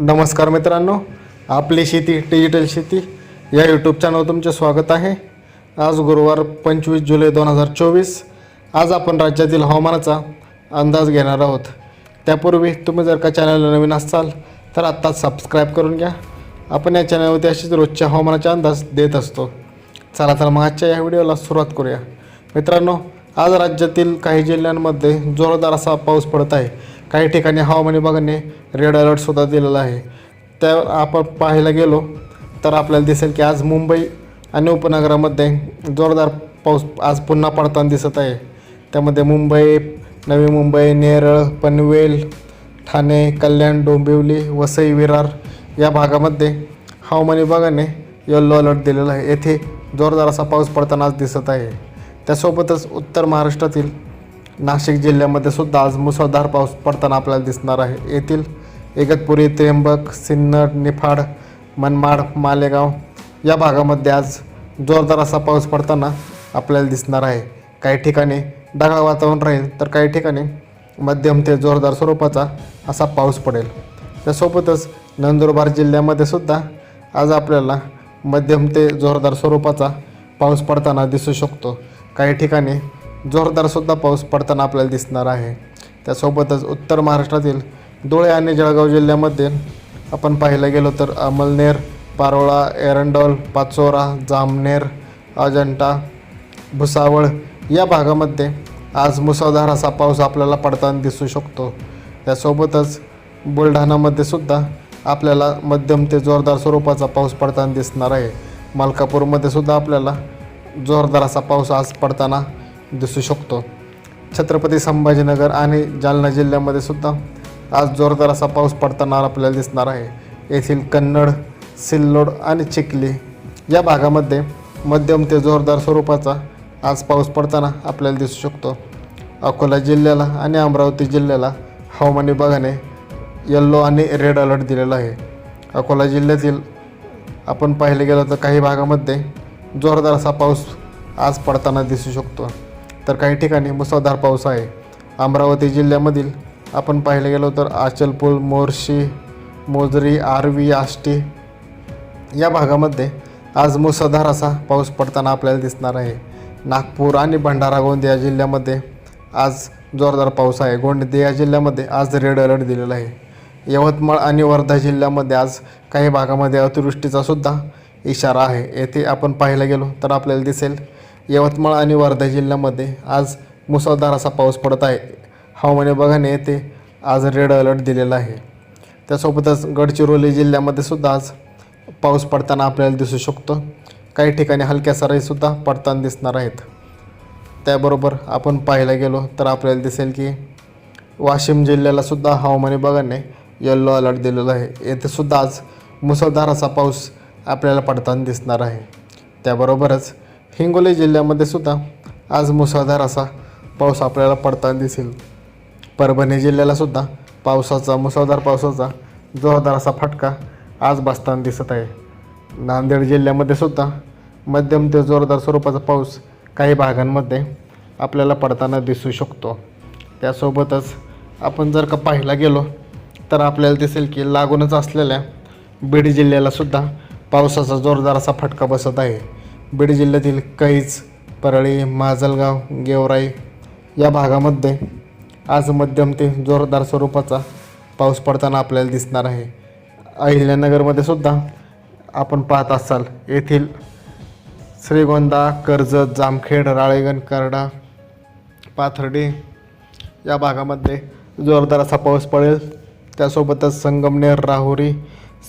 नमस्कार मित्रांनो आपली शेती डिजिटल शेती या यूट्यूब चॅनलवर तुमचे स्वागत आहे. आज गुरुवार पंचवीस जुलै दोन हजार चोवीस. आज आपण राज्यातील हवामानाचा अंदाज घेणार आहोत. त्यापूर्वी तुम्ही जर का चॅनलला नवीन असाल तर आत्ताच सबस्क्राईब करून घ्या. आपण या चॅनलवरती अशीच रोजच्या हवामानाचा अंदाज देत असतो. चला तर मग आजच्या या व्हिडिओला सुरुवात करूया. मित्रांनो आज राज्यातील काही जिल्ह्यांमध्ये जोरदार असा पाऊस पडत आहे. काही ठिकाणी हवामान विभागाने रेड अलर्टसुद्धा दिलेला आहे. त्या आपण पाहायला गेलो तर आपल्याला दिसेल की आज मुंबई आणि उपनगरामध्ये जोरदार पाऊस आज पुन्हा पडताना दिसत आहे. त्यामध्ये मुंबई नवी मुंबई नेरळ पनवेल ठाणे कल्याण डोंबिवली वसई विरार या भागामध्ये हवामान विभागाने येल्लो अलर्ट दिलेला आहे. येथे जोरदार असा पाऊस पडताना आज दिसत आहे. त्यासोबतच उत्तर महाराष्ट्रातील नाशिक जिल्ह्यामध्ये सुद्धा आज मुसळधार पाऊस पडताना आपल्याला दिसणार आहे. येथील इगतपुरी त्र्यंबक सिन्नर निफाड मनमाड मालेगाव या भागामध्ये आज जोरदार असा पाऊस पडताना आपल्याला दिसणार आहे. काही ठिकाणी ढगाळ वातावरण राहील तर काही ठिकाणी मध्यम ते जोरदार स्वरूपाचा असा पाऊस पडेल. त्यासोबतच नंदुरबार जिल्ह्यामध्ये सुद्धा आज आपल्याला मध्यम ते जोरदार स्वरूपाचा पाऊस पडताना दिसू शकतो. काही ठिकाणी जोरदारसुद्धा पाऊस पडताना आपल्याला दिसणार आहे. त्यासोबतच उत्तर महाराष्ट्रातील धुळे आणि जळगाव जिल्ह्यामध्ये आपण पाहायला गेलो तर अमलनेर पारोळा एरंडोल पाचोरा जामनेर अजंठा भुसावळ या भागामध्ये आज मुसळधार असा पाऊस आपल्याला पडताना दिसू शकतो. त्यासोबतच बुलढाणामध्ये सुद्धा आपल्याला मध्यम ते जोरदार स्वरूपाचा पाऊस पडताना दिसणार आहे. मलकापूरमध्ये सुद्धा आपल्याला जोरदार असा पाऊस आज पडताना दिसू शकतो. छत्रपती संभाजीनगर आणि जालना जिल्ह्यामध्ये सुद्धा आज जोरदार असा पाऊस पडताना आपल्याला दिसणार आहे. येथील कन्नड सिल्लोड आणि चिखली या भागामध्ये मध्यम ते जोरदार स्वरूपाचा आज पाऊस पडताना आपल्याला दिसू शकतो. अकोला जिल्ह्याला आणि अमरावती जिल्ह्याला हवामान विभागाने येल्लो आणि रेड अलर्ट दिलेला आहे. अकोला जिल्ह्यातील आपण पाहिले गेलं तर काही भागामध्ये जोरदार असा पाऊस आज पडताना दिसू शकतो. तर काही ठिकाणी मुसळधार पाऊस आहे. अमरावती जिल्ह्यामधील आपण पाहिलं गेलो तर आचलपूल मोर्शी मोजरी आर्वी आष्टी या भागामध्ये आज मुसळधार असा पाऊस पडताना आपल्याला दिसणार आहे. नागपूर आणि भंडारा गोंदिया जिल्ह्यामध्ये आज जोरदार पाऊस आहे. गोंदिया जिल्ह्यामध्ये आज रेड अलर्ट दिलेला आहे. यवतमाळ आणि वर्धा जिल्ह्यामध्ये आज काही भागामध्ये अतिवृष्टीचा सुद्धा इशारा आहे. येथे आपण पाहायला गेलो तर आपल्याला दिसेल यवतमाळ आणि वर्धा जिल्ह्यामध्ये आज मुसळधार असा पाऊस पडत आहे. हवामान विभागाने येथे आज रेड अलर्ट दिलेला आहे. त्यासोबतच गडचिरोली जिल्ह्यामध्ये सुद्धा आज पाऊस पडताना आपल्याला दिसू शकतो. काही ठिकाणी हलक्या सराईसुद्धा पडताना दिसणार आहेत. त्याबरोबर आपण पाहायला गेलो तर आपल्याला दिसेल की वाशिम जिल्ह्यालासुद्धा हवामान विभागाने येल्लो अलर्ट दिलेला आहे. येथे सुद्धा आज मुसळधार असा पाऊस आपल्याला पडताना दिसणार आहे. त्याबरोबरच हिंगोली जिल्ह्यामध्ये सुद्धा आज मुसळधार असा पाऊस आपल्याला पडताना दिसेल. परभणी जिल्ह्याला सुद्धा पावसाचा मुसळधार पावसाचा जोरदार असा फटका आज बसताना दिसत आहे. नांदेड जिल्ह्यामध्ये सुद्धा मध्यम ते जोरदार स्वरूपाचा पाऊस काही भागांमध्ये आपल्याला पडताना दिसू शकतो. त्यासोबतच आपण जर का पाहायला गेलो तर आपल्याला दिसेल की लागूनच असलेल्या बीड जिल्ह्याला सुद्धा पावसाचा जोरदार असा फटका बसत आहे. बीड जिल्ह्यातील कैज परळी माजलगाव गेवराई या भागामध्ये आज मध्यम ते जोरदार स्वरूपाचा पाऊस पडताना आपल्याला दिसणार आहे. अहिल्यानगरमध्ये सुद्धा आपण पाहत असाल येथील श्रीगोंदा कर्जत जामखेड राळेगण करडा पाथर्डी या भागामध्ये जोरदार असा पाऊस पडेल. त्यासोबतच संगमनेर राहुरी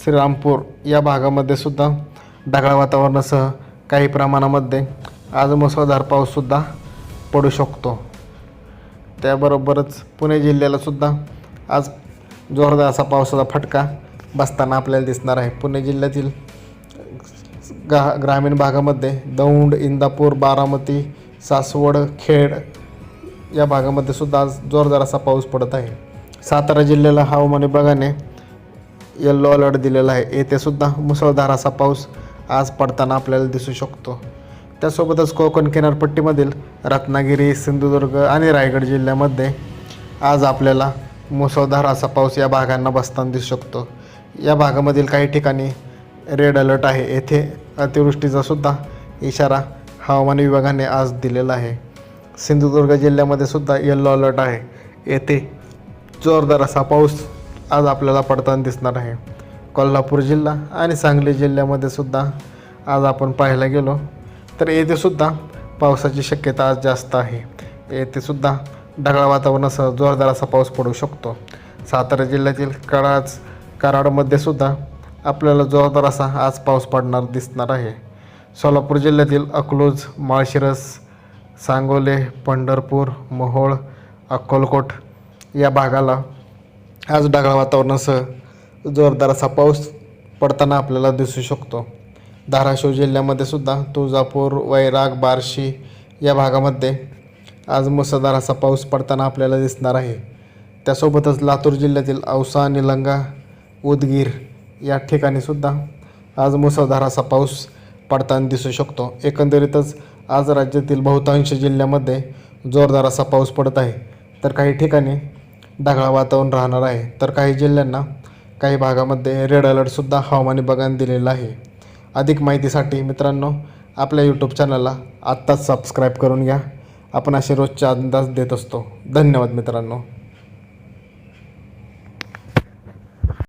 श्रीरामपूर या भागामध्ये सुद्धा ढगाळ वातावरणासह काही प्रमाणामध्ये आज मुसळधार पाऊससुद्धा पडू शकतो. त्याबरोबरच पुणे जिल्ह्यालासुद्धा आज जोरदार असा पावसाचा फटका बसताना आपल्याला दिसणार आहे. पुणे जिल्ह्यातील गा ग्रामीण भागामध्ये दौंड इंदापूर बारामती सासवड खेड या भागामध्ये सुद्धा आज जोरदार असा पाऊस पडत आहे. सातारा जिल्ह्याला हवामान विभागाने येल्लो अलर्ट दिलेला आहे. येथे सुद्धा मुसळधार असा पाऊस आज पडताना आपल्याला दिसू शकतो. त्यासोबतच कोकण किनारपट्टीमधील रत्नागिरी सिंधुदुर्ग आणि रायगड जिल्ह्यामध्ये आज आपल्याला मुसळधार असा पाऊस या भागांना बसताना दिसू शकतो. या भागामधील काही ठिकाणी रेड अलर्ट आहे. येथे अतिवृष्टीचा सुद्धा इशारा हवामान विभागाने आज दिलेला आहे. सिंधुदुर्ग जिल्ह्यामध्ये सुद्धा येल्लो अलर्ट आहे. येथे जोरदार असा पाऊस आज आपल्याला पडताना दिसणार आहे. कोल्हापूर जिल्हा आणि सांगली जिल्ह्यामध्ये सुद्धा आज आपण पाहायला गेलो. तर येथे सुद्धा पावसाची शक्यता आज जास्त आहे. येथे सुद्धा ढगाळ वातावरणासह जोरदार असा पाऊस पडू शकतो. सातारा जिल्ह्यातील कराज कराडमध्ये सुद्धा आपल्याला जोरदार असा आज पाऊस पडणार दिसणार आहे. सोलापूर जिल्ह्यातील अकलूज माळशिरस सांगोले पंढरपूर मोहोळ अक्कलकोट या भागाला आज ढगाळ वातावरणासह जोरदार असा पाऊस पडताना आपल्याला दिसू शकतो. धाराशिव जिल्ह्यामध्ये सुद्धा तुळजापूर वैराग बार्शी या भागामध्ये आज मुसळधार असा पाऊस पडताना आपल्याला दिसणार आहे. त्यासोबतच लातूर जिल्ह्यातील औसा निलंगा उदगीर या ठिकाणी सुद्धा आज मुसळधार असा पाऊस पडताना दिसू शकतो. एकंदरीतच आज राज्यातील बहुतांश जिल्ह्यामध्ये जोरदार असा पाऊस पडत आहे. तर काही ठिकाणी ढगाळ वातावरण राहणार आहे. तर काही जिल्ह्यांना काही भागामध्ये रेड अलर्टसुद्धा हवामान विभागाने दिलेला आहे. अधिक माहितीसाठी मित्रांनो आपल्या यूट्यूब चॅनलला आत्ताच सबस्क्राईब करून घ्या. आपण असे रोजचे अंदाज देत असतो. धन्यवाद मित्रांनो.